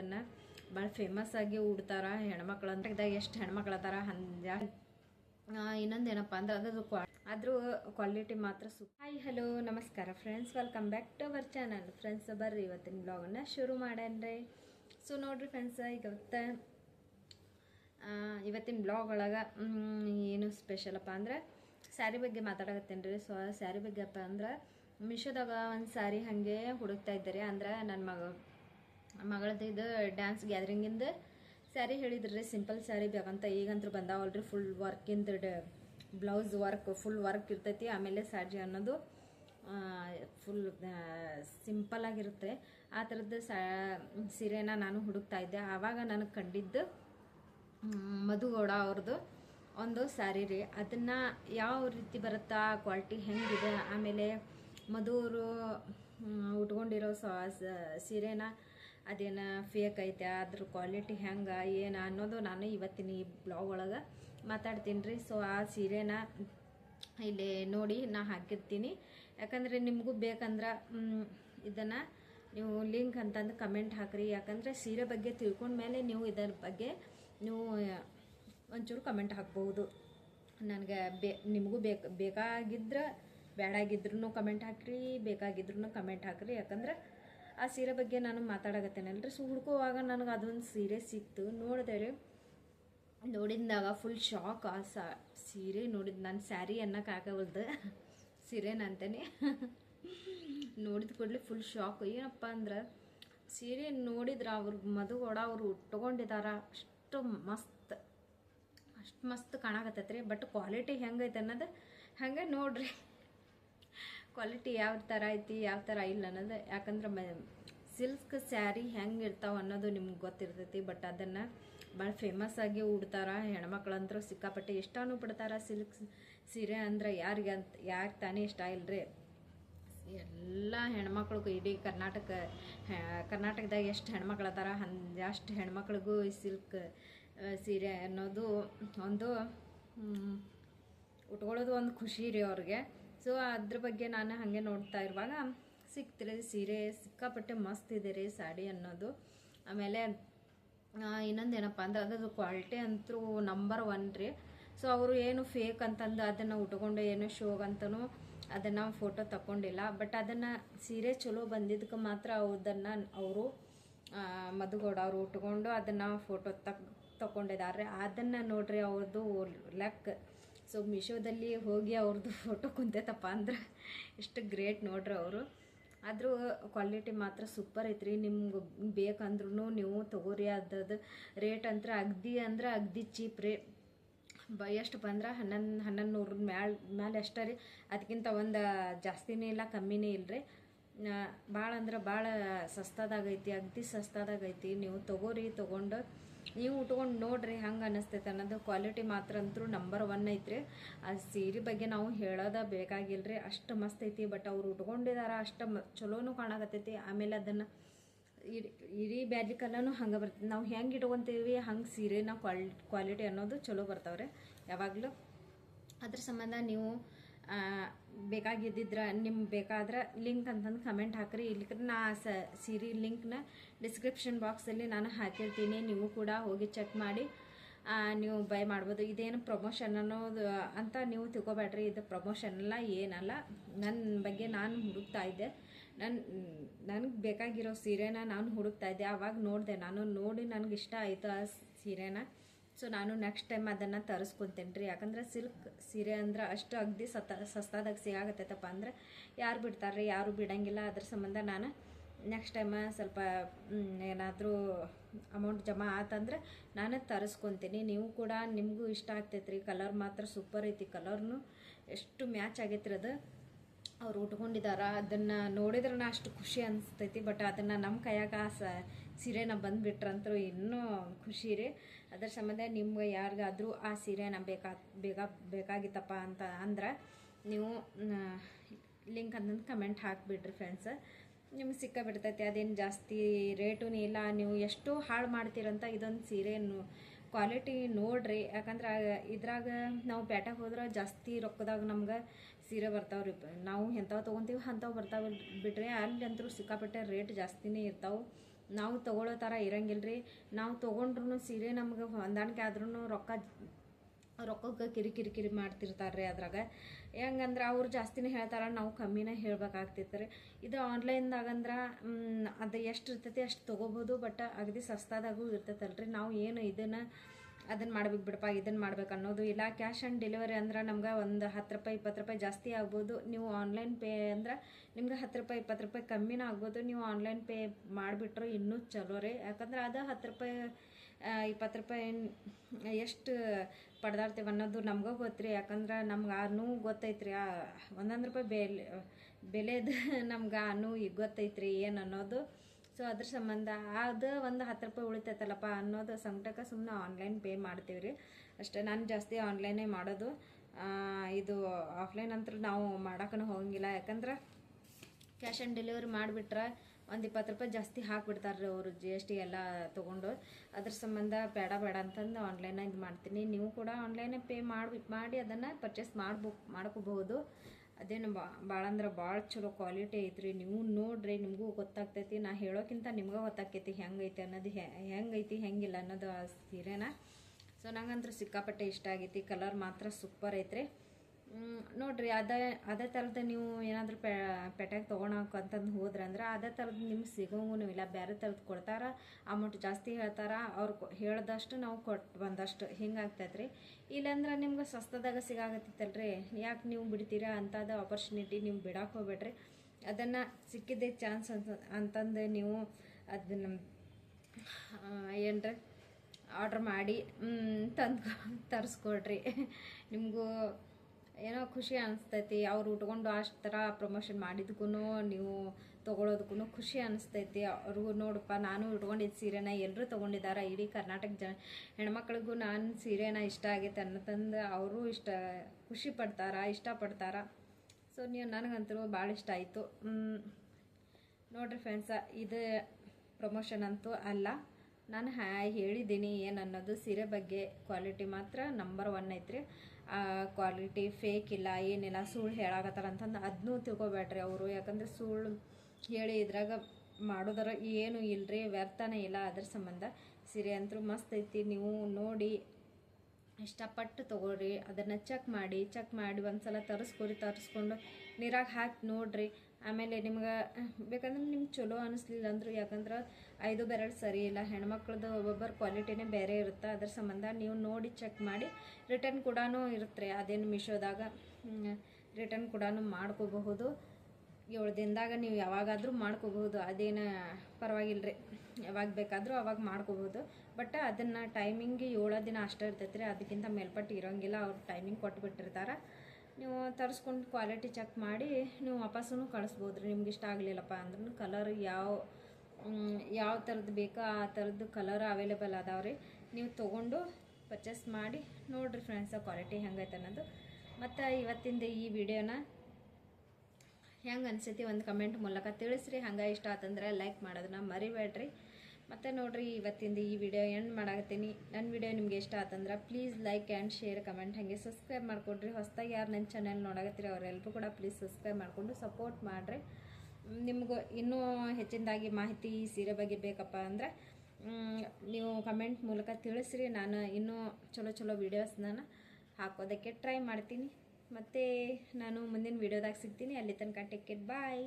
ಅದನ್ನು ಭಾಳ ಫೇಮಸ್ ಆಗಿ ಉಡ್ತಾರ ಹೆಣ್ಮಕ್ಳು ಅಂದ್ರೆ ಇದಾಗ ಎಷ್ಟು ಹೆಣ್ಮಕ್ಳು ಅದಾರ ಇನ್ನೊಂದು ಏನಪ್ಪ ಅಂದ್ರೆ ಅದ್ರದ್ದು ಕ್ವಾ ಅದ್ರ ಕ್ವಾಲಿಟಿ ಮಾತ್ರ ಸು ಹಾಯ್ ಹಲೋ ನಮಸ್ಕಾರ friends welcome back to our channel friends ಬರ್ರಿ ಇವತ್ತಿನ ಬ್ಲಾಗನ್ನು ಶುರು ಮಾಡೇನ್ರಿ. ಸೊ ನೋಡ್ರಿ ಫ್ರೆಂಡ್ಸ್ ಈಗ ಇವತ್ತು ಇವತ್ತಿನ ಬ್ಲಾಗ್ ಒಳಗೆ ಏನು ಸ್ಪೆಷಲಪ್ಪ ಅಂದ್ರೆ ಸ್ಯಾರಿ ಬಗ್ಗೆ ಮಾತಾಡಕತ್ತೇನೆ ರೀ ಸೊ ಸ್ಯಾರಿ ಬಗ್ಗೆ ಅಪ್ಪ ಅಂದ್ರೆ, ಮಿಶೋದಾಗ ಒಂದು ಸ್ಯಾರಿ ಹಾಗೆ ಹುಡುಕ್ತಾ ಇದ್ದಾರೆ. ಅಂದ್ರೆ ನನ್ನ ಮಗ ಮಗಳದ್ದು ಇದು ಡ್ಯಾನ್ಸ್ ಗ್ಯಾದರಿಂಗಿಂದು ಸ್ಯಾರಿ ಹೇಳಿದ್ರಿ ಸಿಂಪಲ್ ಸ್ಯಾರಿ ಬೇಕಂತ. ಈಗಂತೂ ಬಂದಾವಲ್ರಿ ಫುಲ್ ವರ್ಕಿಂದ ಬ್ಲೌಸ್ ವರ್ಕ್ ಫುಲ್ ವರ್ಕ್ ಇರ್ತೈತಿ. ಆಮೇಲೆ ಸ್ಯಾರಿ ಅನ್ನೋದು ಫುಲ್ ಸಿಂಪಲ್ ಆಗಿರುತ್ತೆ. ಆ ಥರದ್ದು ಸ್ಯಾ ಸೀರೆನ ನಾನು ಹುಡುಕ್ತಾ ಇದ್ದೆ. ಆವಾಗ ನನಗೆ ಕಂಡಿದ್ದು ಮಧುಗೌಡ ಅವ್ರದ್ದು ಒಂದು ಸ್ಯಾರಿ ರೀ. ಅದನ್ನು ಯಾವ ರೀತಿ ಬರುತ್ತಾ ಕ್ವಾಲಿಟಿ ಹೆಂಗಿದೆ? ಆಮೇಲೆ ಮಧು ಅವರು ಉಟ್ಕೊಂಡಿರೋ ಸೀರೆನ ಅದೇನು ಫೇಕ್ ಐತೆ, ಅದ್ರ ಕ್ವಾಲಿಟಿ ಹೆಂಗೆ, ಏನು ಅನ್ನೋದು ನಾನು ಇವತ್ತಿನ ಈ ಬ್ಲಾಗ್ ಒಳಗೆ ಮಾತಾಡ್ತೀನಿ ರೀ ಸೊ ಆ ಸೀರೆನ ಇಲ್ಲಿ ನೋಡಿ ನಾ ಹಾಕಿರ್ತೀನಿ. ಯಾಕಂದರೆ ನಿಮಗೂ ಬೇಕಂದ್ರೆ ಇದನ್ನು ನೀವು ಲಿಂಕ್ ಅಂತಂದು ಕಮೆಂಟ್ ಹಾಕ್ರಿ. ಯಾಕಂದರೆ ಸೀರೆ ಬಗ್ಗೆ ತಿಳ್ಕೊಂಡ್ಮೇಲೆ ನೀವು ಇದರ ಬಗ್ಗೆ ನೀವು ಒಂಚೂರು ಕಮೆಂಟ್ ಹಾಕ್ಬೋದು. ನನಗೆ ಬೇ, ನಿಮಗೂ ಬೇಕು, ಬೇಕಾಗಿದ್ರೆ ಬೇಡಾಗಿದ್ರೂ ಕಮೆಂಟ್ ಹಾಕ್ರಿ ಬೇಕಾಗಿದ್ರೂ ಕಮೆಂಟ್ ಹಾಕ್ರಿ. ಯಾಕಂದ್ರೆ ಆ ಸೀರೆ ಬಗ್ಗೆ ನಾನು ಮಾತಾಡಕತ್ತೇನಲ್ರಿ ಸೊ ಹುಡ್ಕೋವಾಗ ನನಗೆ ಅದೊಂದು ಸೀರೆ ಸಿಕ್ತು. ನೋಡಿದೆ ರೀ ನೋಡಿದಾಗ ಫುಲ್ ಶಾಕ್ ಆ ಸೀರೆ ನೋಡಿದ್ ನಾನು ಸ್ಯಾರಿ ಅನ್ನೋಕ್ಕಾಗವಲ್ದು ಸೀರೆನ ಅಂತಾನೆ. ನೋಡಿದ ಕೂಡಲೇ ಫುಲ್ ಶಾಕ್ ಏನಪ್ಪ ಅಂದ್ರೆ, ಸೀರೆ ನೋಡಿದ್ರೆ ಅವ್ರ ಮದುವೊಡ ಅವರು ಉಟ್ಕೊಂಡಿದಾರ. ಅಷ್ಟು ಮಸ್ತ್. ಅಷ್ಟು ಮಸ್ತ್ ಕಾಣಕತ್ತೈತ್ರಿ. ಬಟ್ ಕ್ವಾಲಿಟಿ ಹೆಂಗೈತೆ ಅನ್ನೋದು ಹಂಗೆ ನೋಡ್ರಿ? ಕ್ವಾಲಿಟಿ ಯಾವ ಥರ ಐತಿ, ಯಾವ ಥರ ಇಲ್ಲ ಅನ್ನೋದು. ಯಾಕಂದ್ರೆ ಸಿಲ್ಕ್ ಸ್ಯಾರಿ ಹೆಂಗೆ ಇರ್ತಾವ ಅನ್ನೋದು ನಿಮ್ಗೆ ಗೊತ್ತಿರ್ತೈತಿ, ಬಟ್ ಅದನ್ನು ಭಾಳ ಫೇಮಸ್ ಆಗಿ ಉಡ್ತಾರ. ಹೆಣ್ಮಕ್ಳಂತರೂ ಸಿಕ್ಕಾಪಟ್ಟೆ ಇಷ್ಟನೂ ಪಡ್ತಾರ ಸಿಲ್ಕ್ ಸೀರೆ ಅಂದ್ರೆ ಯಾರಿಗೆ ಅಂತ ಯಾಕೆ ತಾನೇ ಇಷ್ಟ ಇಲ್ಲರಿ ಎಲ್ಲ ಹೆಣ್ಮಕ್ಳಿಗೂ, ಇಡೀ ಕರ್ನಾಟಕ ಕರ್ನಾಟಕದಾಗ ಎಷ್ಟು ಹೆಣ್ಮಕ್ಳು ಅದಾರ, ಹನ್, ಅಷ್ಟು ಹೆಣ್ಮಕ್ಳಿಗೂ ಸಿಲ್ಕ್ ಸೀರೆ ಅನ್ನೋದು ಒಂದು ಉಟ್ಕೊಳ್ಳೋದು ಒಂದು ಖುಷಿ ರೀ ಅವ್ರಿಗೆ. ಸೊ ಅದ್ರ ಬಗ್ಗೆ ನಾನು ಹಾಗೆ ನೋಡ್ತಾ ಇರುವಾಗ ಸಿಕ್ತಿರಿ ಸೀರೆ, ಸಿಕ್ಕಾಪಟ್ಟೆ ಮಸ್ತ್ ಇದೆ ರೀ ಸಾಡಿ ಅನ್ನೋದು. ಆಮೇಲೆ ಇನ್ನೊಂದು ಏನಪ್ಪ ಅಂದ್ರೆ ಅದ್ರದ್ದು ಕ್ವಾಲಿಟಿ ಅಂತೂ ನಂಬರ್ ಒನ್ ರೀ. ಸೊ ಅವರು ಏನು ಫೇಕ್ ಅಂತಂದು ಅದನ್ನು ಉಟ್ಕೊಂಡು ಏನು ಶೋಗಂತನೂ ಅದನ್ನು ಫೋಟೋ ತಗೊಂಡಿಲ್ಲ ಬಟ್ ಅದನ್ನು ಸೀರೆ ಚಲೋ ಬಂದಿದ್ದಕ್ಕೆ ಮಾತ್ರ ಅದನ್ನು ಅವರು ಮಧುಗೌಡ ಅವರು ಉಟ್ಕೊಂಡು ಅದನ್ನು ಫೋಟೋ ತಕ್ ತಗೊಂಡಿದ್ದಾರೆ ಅದನ್ನು ನೋಡಿರಿ ಅವ್ರದ್ದು ಲೆಕ್ ಸೊ ಮಿಶೋದಲ್ಲಿ ಹೋಗಿ ಅವ್ರದ್ದು ಫೋಟೋ ಕುಂತೈತಪ್ಪ ಅಂದ್ರೆ ಎಷ್ಟು ಗ್ರೇಟ್ ನೋಡ್ರಿ ಅವರು. ಆದರೂ ಕ್ವಾಲಿಟಿ ಮಾತ್ರ ಸೂಪರ್ ಐತ್ರಿ. ನಿಮ್ಗೆ ಬೇಕಂದ್ರೂ ನೀವು ತಗೋರಿ. ಅದ್ರದ್ದು ರೇಟ್ ಅಂದ್ರೆ ಅಗ್ದಿ ಅಂದ್ರೆ ಅಗ್ದಿ ಚೀಪ್ ರೀ. ಬ, ಎಷ್ಟು ಬಂದ್ರೆ ಹನ್ನೊಂದು ಹನ್ನೊಂದು ನೂರ ಮ್ಯಾಲ, ಮ್ಯಾಲೆ ಅಷ್ಟೇ ರೀ. ಅದಕ್ಕಿಂತ ಒಂದು ಜಾಸ್ತಿನೇ ಇಲ್ಲ, ಕಮ್ಮಿನೇ ಇಲ್ಲ ರೀ ಭಾಳ ಅಂದ್ರೆ ಭಾಳ ಸಸ್ತಾದಾಗೈತಿ ಅಗ್ದಿ ಸಸ್ತಾದಾಗೈತಿ ನೀವು ತಗೋರಿ, ತೊಗೊಂಡು ನೀವು ಉಟ್ಕೊಂಡು ನೋಡ್ರಿ ಹಂಗೆ ಅನ್ನಿಸ್ತೈತೆ ಅನ್ನೋದು ಕ್ವಾಲಿಟಿ ಮಾತ್ರ ಅಂತೂ ನಂಬರ್ ಒನ್ ಐತ್ರಿ. ಆ ಸೀರೆ ಬಗ್ಗೆ ನಾವು ಹೇಳೋದ ಬೇಕಾಗಿಲ್ರಿ. ಅಷ್ಟು ಮಸ್ತ್ ಐತಿ ಬಟ್ ಅವ್ರು ಉಟ್ಕೊಂಡಿದಾರ ಅಷ್ಟು ಮ ಚಲೋನು ಕಾಣಕತ್ತೈತಿ. ಆಮೇಲೆ ಅದನ್ನು ಇಡೀ ಇಡೀ ಬ್ಯಾಡ್ಲಿ ಕಲ್ಲೂ ಹಂಗೆ ಬರ್ತದೆ ನಾವು ಹೆಂಗೆ ಇಟ್ಕೊತೀವಿ, ಹಂಗೆ ಸೀರೆನ ಕ್ವಾಲ್ ಕ್ವಾಲಿಟಿ ಅನ್ನೋದು ಚಲೋ ಬರ್ತಾವ್ರೆ ಯಾವಾಗಲೂ. ಅದ್ರ ಸಂಬಂಧ ನೀವು ಬೇಕಾಗಿದ್ದಿದ್ರೆ ನಿಮ್ಗೆ ಬೇಕಾದ್ರೆ ಲಿಂಕ್ ಅಂತಂದು ಕಮೆಂಟ್ ಹಾಕ್ರಿ. ಇಲ್ಲಿಕ್ಕೆ ನಾ ಸ, ಸೀರೆ ಲಿಂಕ್ನ ಡಿಸ್ಕ್ರಿಪ್ಷನ್ ಬಾಕ್ಸಲ್ಲಿ ನಾನು ಹಾಕಿರ್ತೀನಿ. ನೀವು ಕೂಡ ಹೋಗಿ ಚೆಕ್ ಮಾಡಿ. ನೀವು ಬೈ ಮಾಡ್ಬೋದು. ಇದೇನು ಪ್ರಮೋಷನ್ ಅನ್ನೋದು ಅಂತ ನೀವು ತಿಳ್ಕೊಬೇಡ್ರಿ. ಇದು ಪ್ರಮೋಷನ್ ಅಲ್ಲ, ಏನಲ್ಲ. ನನ್ನ ಬಗ್ಗೆ ನಾನು ಹುಡುಕ್ತಾ ಇದ್ದೆ. ನನ್ನ ನನಗೆ ಬೇಕಾಗಿರೋ ಸೀರೆನ ನಾನು ಹುಡುಕ್ತಾ ಇದ್ದೆ. ಆವಾಗ ನೋಡಿದೆ. ನಾನು ನೋಡಿ ನನಗೆ ಇಷ್ಟ ಆಯಿತು ಆ ಸೀರೆನ. ಸೊ ನಾನು ನೆಕ್ಸ್ಟ್ ಟೈಮ್ ಅದನ್ನು ತರಿಸ್ಕೊತೀನಿ ರೀ ಯಾಕಂದ್ರೆ ಸಿಲ್ಕ್ ಸೀರೆ ಅಂದ್ರೆ ಅಷ್ಟು ಅಗ್ದಿ ಸತ ಸಸ್ತಾದಾಗ ಸಿಗಾಗತ್ತೈತಪ್ಪ ಅಂದ್ರೆ ಯಾರು ಬಿಡ್ತಾರೆ ಯಾರು ಬಿಡಂಗಿಲ್ಲ. ಅದ್ರ ಸಂಬಂಧ ನಾನು ನೆಕ್ಸ್ಟ್ ಟೈಮ ಸ್ವಲ್ಪ ಏನಾದರೂ ಅಮೌಂಟ್ ಜಮಾ ಆತಂದ್ರೆ ನಾನು ತರಿಸ್ಕೊತೀನಿ. ನೀವು ಕೂಡ ನಿಮಗೂ ಇಷ್ಟ ಆಗ್ತೈತ್ರಿ. ಕಲರ್ ಮಾತ್ರ ಸೂಪರ್ ಐತಿ. ಕಲರ್ನು ಎಷ್ಟು ಮ್ಯಾಚ್ ಆಗೈತ್ರಿ ಅದು. ಅವ್ರು ಉಟ್ಕೊಂಡಿದಾರ, ಅದನ್ನು ನೋಡಿದ್ರೆ ಅಷ್ಟು ಖುಷಿ ಅನಿಸ್ತೈತಿ ಬಟ್ ಅದನ್ನು ನಮ್ಮ ಕೈಯಾಗ ಆ ಸೀರೆನ ಬಂದುಬಿಟ್ರಂತೂ ಇನ್ನೂ ಖುಷಿ ರೀ. ಅದ್ರ ಸಂಬಂಧ ನಿಮ್ಗೆ ಯಾರಿಗಾದ್ರೂ ಆ ಸೀರೆನ ಬೇಕಾ ಬೇಗ ಬೇಕಾಗಿತ್ತಪ್ಪ ಅಂತ ಅಂದ್ರೆ ನೀವು ಲಿಂಕ್ ಅಂತಂದು ಕಮೆಂಟ್ ಹಾಕಿಬಿಡ್ರಿ ಫ್ರೆಂಡ್ಸ್ ನಿಮ್ಗೆ ಸಿಕ್ಕ ಬಿಡ್ತೈತಿ ಅದೇನು ಜಾಸ್ತಿ ರೇಟೂ ಇಲ್ಲ, ನೀವು ಎಷ್ಟು ಹಾಳು ಮಾಡ್ತೀರಂತ ಇದೊಂದು ಸೀರೆ ಕ್ವಾಲಿಟಿ ನೋಡ್ರಿ, ಯಾಕಂದ್ರೆ ಇದ್ರಾಗ ನಾವು ಪೇಟೆಗೆ ಹೋದ್ರೆ ಜಾಸ್ತಿ ರೊಕ್ಕದಾಗ ನಮ್ಗೆ ಸೀರೆ ಬರ್ತಾವ್ರಿ ನಾವು ಎಂಥವು ತೊಗೊತೀವಿ ಅಂಥವು ಬರ್ತಾವೆ ಬಿಟ್ರೆ ಅಲ್ಲಿ ಅಂತೂ ಸಿಕ್ಕಾಪಟ್ಟೆ ರೇಟ್ ಜಾಸ್ತಿನೇ ಇರ್ತಾವೆ. ನಾವು ತೊಗೊಳ್ಳೋ ಥರ ರೀ. ನಾವು ತೊಗೊಂಡ್ರು ಸೀರೆ ನಮ್ಗೆ ಹೊಂದಾಣಿಕೆ ಆದ್ರೂ ರೊಕ್ಕ, ರೊಕ್ಕಕ್ಕೆ ಕಿರಿ ಕಿರಿ ಕಿರಿ ಮಾಡ್ತಿರ್ತಾರೆ ಅದ್ರಾಗ. ಹೆಂಗಂದ್ರೆ ಅವ್ರು ಜಾಸ್ತಿನೇ ಹೇಳ್ತಾರೆ, ನಾವು ಕಮ್ಮಿನೇ ಹೇಳ್ಬೇಕಾಗ್ತಿತ್ತು ಇದು ಆನ್ಲೈನ್ದಾಗಂದ್ರೆ ಅದು ಎಷ್ಟು ಇರ್ತೈತಿ ಅಷ್ಟು ತೊಗೋಬೋದು, ಬಟ್ ಅಗದಿ ಸಸ್ತಾದಾಗೂ ಇರ್ತೈತಲ್ರಿ. ನಾವು ಏನು ಇದನ್ನು ಅದನ್ನು ಮಾಡ್ಬೇಕು ಬಿಡಪ್ಪ ಇದನ್ನು ಮಾಡ್ಬೇಕು ಅನ್ನೋದು. ಇಲ್ಲ, ಕ್ಯಾಶ್ ಆನ್ ಡೆಲಿವರಿ ಅಂದ್ರೆ ನಮ್ಗೆ ಒಂದು ಹತ್ತು ರೂಪಾಯಿ, ಇಪ್ಪತ್ತು ರೂಪಾಯಿ ಜಾಸ್ತಿ ಆಗ್ಬೋದು. ನೀವು ಆನ್ಲೈನ್ ಪೇ ಅಂದ್ರೆ ನಿಮ್ಗೆ ಹತ್ತು ರೂಪಾಯಿ, ಇಪ್ಪತ್ತು ರೂಪಾಯಿ ಕಮ್ಮಿನೂ ಆಗ್ಬೋದು. ನೀವು ಆನ್ಲೈನ್ ಪೇ ಮಾಡಿಬಿಟ್ರೆ ಇನ್ನೂ ಚಲೋ ರೀ. ಯಾಕಂದ್ರೆ ಅದು ಹತ್ತು ರೂಪಾಯಿ ಇಪ್ಪತ್ತು ರೂಪಾಯಿ ಎಷ್ಟು ಪಡ್ದಾಡ್ತೀವಿ ಅನ್ನೋದು ನಮಗೂ ಗೊತ್ತು ರೀ ಯಾಕಂದ್ರೆ ನಮ್ಗೆ ನೋವು ಗೊತ್ತೈತ್ರಿ. ಆ, ಒಂದೊಂದು ರೂಪಾಯಿ ಬೆಲೆ, ಬೆಲೆದು ನಮ್ಗೆ ನೋವು ಈಗ ಗೊತ್ತೈತ್ರಿ ಏನು ಅನ್ನೋದು. ಸೊ ಅದ್ರ ಸಂಬಂಧ ಅದು ಒಂದು ಹತ್ತು ರೂಪಾಯಿ ಉಳಿತೈತಲ್ಲಪ್ಪ ಅನ್ನೋದು ಸಂಕಟಕ್ಕೆ ಸುಮ್ಮನೆ ಆನ್ಲೈನ್ ಪೇ ಮಾಡ್ತೀವಿ ರೀ. ಅಷ್ಟೇ, ನಾನು ಜಾಸ್ತಿ ಆನ್ಲೈನೇ ಮಾಡೋದು. ಇದು ಆಫ್ಲೈನ್ ಅಂತೂ ನಾವು ಮಾಡೋಕ್ಕೂ ಹೋಗಂಗಿಲ್ಲ. ಯಾಕಂದ್ರೆ ಕ್ಯಾಶ್ ಆನ್ ಡೆಲಿವರಿ ಮಾಡಿಬಿಟ್ರೆ ಒಂದು ಇಪ್ಪತ್ತು ರೂಪಾಯಿ ಜಾಸ್ತಿ ಹಾಕ್ಬಿಡ್ತಾರೆ ಅವರು ಜಿ ಎಸ್ ಟಿ ಎಲ್ಲ ತೊಗೊಂಡು. ಅದ್ರ ಸಂಬಂಧ ಬೇಡ ಬೇಡ ಅಂತಂದು ಆನ್ಲೈನ ಇದು ಮಾಡ್ತೀನಿ. ನೀವು ಕೂಡ ಆನ್ಲೈನೇ ಪೇ ಮಾಡಿ ಮಾಡಿ ಅದನ್ನು ಪರ್ಚೇಸ್ ಮಾಡ್ಬೋ, ಮಾಡ್ಕೋಬಹುದು. ಅದೇನು ಬಾ ಭಾಳ ಅಂದ್ರೆ ಭಾಳ ಚಲೋ ಕ್ವಾಲಿಟಿ ಐತ್ರಿ. ನೀವು ನೋಡ್ರಿ, ನಿಮಗೂ ಗೊತ್ತಾಗ್ತೈತಿ. ನಾ ಹೇಳೋಕ್ಕಿಂತ ನಿಮ್ಗೆ ಗೊತ್ತಾಗ್ತೈತಿ ಹೆಂಗೈತಿ ಅನ್ನೋದು ಹೆಂಗೈತಿ, ಹೆಂಗಿಲ್ಲ ಅನ್ನೋದು ಆ ಸೀರೆನ. ಸೊ ನಂಗಂತೂ ಸಿಕ್ಕಾಪಟ್ಟೆ ಇಷ್ಟ ಆಗೈತಿ. ಕಲರ್ ಮಾತ್ರ ಸೂಪರ್ ಐತ್ರಿ. ನೋಡ್ರಿ, ಅದೇ ಅದೇ ಥರದ್ದು ನೀವು ಏನಾದರೂ ಪೆ, ಪೆಟ್ಯಾಗ ತೊಗೊಳಕಂತಂದು ಹೋದ್ರೆ ಅಂದ್ರೆ ಅದೇ ಥರದ್ದು ನಿಮ್ಗೆ ಸಿಗೋಂಗೂ ಇಲ್ಲ ಬೇರೆ ಥರದ್ದು ಕೊಡ್ತಾರ, ಅಮೌಂಟ್ ಜಾಸ್ತಿ ಹೇಳ್ತಾರ, ಅವ್ರು ಹೇಳ್ದಷ್ಟು ನಾವು ಕೊಟ್ಟು ಬಂದಷ್ಟು ಹಿಂಗಾಗ್ತೈತೆ ರೀ ಇಲ್ಲಾಂದ್ರೆ ನಿಮ್ಗೆ ಸಸ್ತದಾಗ ರೀ ಯಾಕೆ ನೀವು ಬಿಡ್ತೀರಾ ಅಂಥದ್ದು ಆಪರ್ಚುನಿಟಿ ನೀವು ಬಿಡಕ್ಕೆ ಹೋಗ್ಬೇಡ್ರಿ. ಅದನ್ನು ಸಿಕ್ಕಿದ್ದೆ ಚಾನ್ಸ್ ಅಂತ ಅಂತಂದು ನೀವು ಅದನ್ನು ಏನ್ರಿ, ಆರ್ಡ್ರ್ ಮಾಡಿ ತಂದು, ತರಿಸ್ಕೊಡ್ರಿ. ನಿಮಗೂ ಏನೋ ಖುಷಿ ಅನಿಸ್ತೈತಿ, ಅವ್ರು ಉಟ್ಕೊಂಡು ಅಷ್ಟು ಥರ ಪ್ರಮೋಷನ್ ಮಾಡಿದ್ಕೂ ನೀವು ತೊಗೊಳೋದಕ್ಕೂ ಖುಷಿ ಅನಿಸ್ತೈತಿ. ಅವ್ರಿಗೂ ನೋಡಪ್ಪ, ನಾನು ಉಟ್ಕೊಂಡಿದ್ದ ಸೀರೆನ ಎಲ್ಲರೂ ತೊಗೊಂಡಿದ್ದಾರೆ ಇಡೀ ಕರ್ನಾಟಕ ಜನ, ಹೆಣ್ಮಕ್ಳಿಗೂ ನಾನು ಸೀರೆನ ಇಷ್ಟ ಆಗೈತೆ ಅನ್ನತಂದು ಅವರು ಇಷ್ಟ, ಖುಷಿ ಪಡ್ತಾರ ಇಷ್ಟಪಡ್ತಾರ ಸೊ ನೀವು ನನಗಂತೂ ಭಾಳ ಇಷ್ಟ ಆಯಿತು. ನೋಡಿರಿ ಫ್ರೆಂಡ್ಸ ಇದು ಪ್ರಮೋಷನ್ ಅಂತೂ ಅಲ್ಲ. ನಾನು ಹ್ಯಾ ಹೇಳಿದ್ದೀನಿ, ಏನು ಅನ್ನೋದು ಸೀರೆ ಬಗ್ಗೆ ಕ್ವಾಲಿಟಿ ಮಾತ್ರ ನಂಬರ್ ಒನ್ ಐತ್ರಿ. ಕ್ವಾಲಿಟಿ ಫೇಕ್ ಇಲ್ಲ, ಏನಿಲ್ಲ, ಸುಳ್ಳು ಹೇಳಾಕತ್ತಾರ ಅಂತಂದು ಅದನ್ನೂ ತಿಳ್ಕೊಬೇಡ್ರಿ ಅವರು. ಯಾಕಂದ್ರೆ ಸುಳ್ಳು ಹೇಳಿ ಇದ್ರಾಗ ಮಾಡೋದರ ಏನು ಇಲ್ಲರಿ ವ್ಯರ್ಥನೇ ಇಲ್ಲ ಅದ್ರ ಸಂಬಂಧ. ಸೀರೆ ಅಂತೂ ಮಸ್ತ್ ಐತಿ, ನೀವು ನೋಡಿ, ಇಷ್ಟಪಟ್ಟು ತೊಗೊಳ್ರಿ ಅದನ್ನು ಚೆಕ್ ಮಾಡಿ ಚೆಕ್ ಮಾಡಿ ಒಂದು ಸಲ ತರಿಸ್ಕೊರಿ, ತರಿಸ್ಕೊಂಡು ನೀರಾಗ ಹಾಕಿ ನೋಡ್ರಿ. ಆಮೇಲೆ ನಿಮ್ಗೆ, ಬೇಕಂದ್ರೆ ನಿಮ್ಗೆ ಚಲೋ ಅನಿಸ್ಲಿಲ್ಲ ಅಂದ್ರು, ಯಾಕಂದ್ರೆ ಐದು ಬೆರಳು ಸರಿ ಇಲ್ಲ ಹೆಣ್ಮಕ್ಳದ್ದು ಒಬ್ಬೊಬ್ಬರ ಕ್ವಾಲಿಟಿನೇ ಬೇರೆ ಇರುತ್ತೆ, ಅದ್ರ ಸಂಬಂಧ ನೀವು ನೋಡಿ ಚೆಕ್ ಮಾಡಿ ರಿಟರ್ನ್ ಕೂಡ ಇರುತ್ತೆ ಅದೇನು ಮಿಶೋದಾಗ ರಿಟರ್ನ್ ಕೂಡ ಮಾಡ್ಕೋಬಹುದು. ಏಳು ದಿನದಾಗ ನೀವು ಯಾವಾಗಾದರೂ ಮಾಡ್ಕೋಬಹುದು. ಅದೇನು ಪರವಾಗಿಲ್ಲ ರೀ ಯಾವಾಗ ಬೇಕಾದರೂ ಅವಾಗ ಮಾಡ್ಕೋಬಹುದು. ಬಟ್ ಅದನ್ನು ಟೈಮಿಂಗ್ ಏಳು ದಿನ ಅಷ್ಟೇ ಇರ್ತೈತೆ ರೀ ಅದಕ್ಕಿಂತ ಮೇಲ್ಪಟ್ಟು ಇರೋಂಗಿಲ್ಲ. ಅವ್ರು ಟೈಮಿಂಗ್ ಕೊಟ್ಬಿಟ್ಟಿರ್ತಾರೆ. ನೀವು ತರಿಸ್ಕೊಂಡು ಕ್ವಾಲಿಟಿ ಚೆಕ್ ಮಾಡಿ ನೀವು ವಾಪಸ್ಸೂ ಕಳಿಸ್ಬೋದು ರೀ. ನಿಮ್ಗೆ ಇಷ್ಟ ಆಗಲಿಲ್ಲಪ್ಪ ಅಂದ್ರೂ ಕಲರ್ ಯಾವ ಯಾವ ಥರದ್ದು ಬೇಕೋ ಆ ಥರದ್ದು ಕಲರ್ ಅವೈಲೇಬಲ್ ಅದಾವೆ ರೀ. ನೀವು ತೊಗೊಂಡು ಪರ್ಚೇಸ್ ಮಾಡಿ ನೋಡಿರಿ ಫ್ರೆಂಡ್ಸ ಕ್ವಾಲಿಟಿ ಹೆಂಗೈತೆ ಅನ್ನೋದು. ಮತ್ತು ಇವತ್ತಿಂದ ಈ ವಿಡಿಯೋನ ಹೆಂಗೆ ಅನಿಸೈತಿ ಒಂದು ಕಮೆಂಟ್ ಮೂಲಕ ತಿಳಿಸ್ರಿ. ಹಂಗೆ ಇಷ್ಟ ಆತಂದ್ರೆ ಲೈಕ್ ಮಾಡೋದನ್ನ ಮರಿಬೇಡ್ರಿ. ಮತ್ತು ನೋಡ್ರಿ ಇವತ್ತಿಂದ ಈ ವಿಡಿಯೋ ಎಂಡ್ ಮಾಡಾಕತ್ತೀನಿ. ನನ್ನ ವಿಡಿಯೋ ನಿಮ್ಗೆ ಇಷ್ಟ ಆತಂದ್ರೆ please like and share comment ಹಾಗೆ ಸಬ್ಸ್ಕ್ರೈಬ್ ಮಾಡ್ಕೊಡ್ರಿ. ಹೊಸ್ದಾಗ ಯಾರು ನನ್ನ ಚಾನೆಲ್ ನೋಡಕತ್ತೀರಿ ಅವರೆಲ್ಲರೂ ಕೂಡ ಪ್ಲೀಸ್ ಸಬ್ಸ್ಕ್ರೈಬ್ ಮಾಡಿಕೊಂಡು ಸಪೋರ್ಟ್ ಮಾಡಿರಿ. ನಿಮ್ಗೆ ಇನ್ನೂ ಹೆಚ್ಚಿನದಾಗಿ ಮಾಹಿತಿ ಸೀರೆ ಬಗ್ಗೆ ಬೇಕಪ್ಪ ಅಂದರೆ ನೀವು ಕಮೆಂಟ್ ಮೂಲಕ ತಿಳಿಸ್ರಿ. ನಾನು ಇನ್ನೂ ಚಲೋ ಚಲೋ ನಾನು ಹಾಕೋದಕ್ಕೆ ಟ್ರೈ ಮಾಡ್ತೀನಿ. ಮತ್ತು ನಾನು ಮುಂದಿನ ವೀಡಿಯೋದಾಗ ಸಿಗ್ತೀನಿ. ಅಲ್ಲಿ ತನಕ ಟಿಕೆಟ್ ಬಾಯ್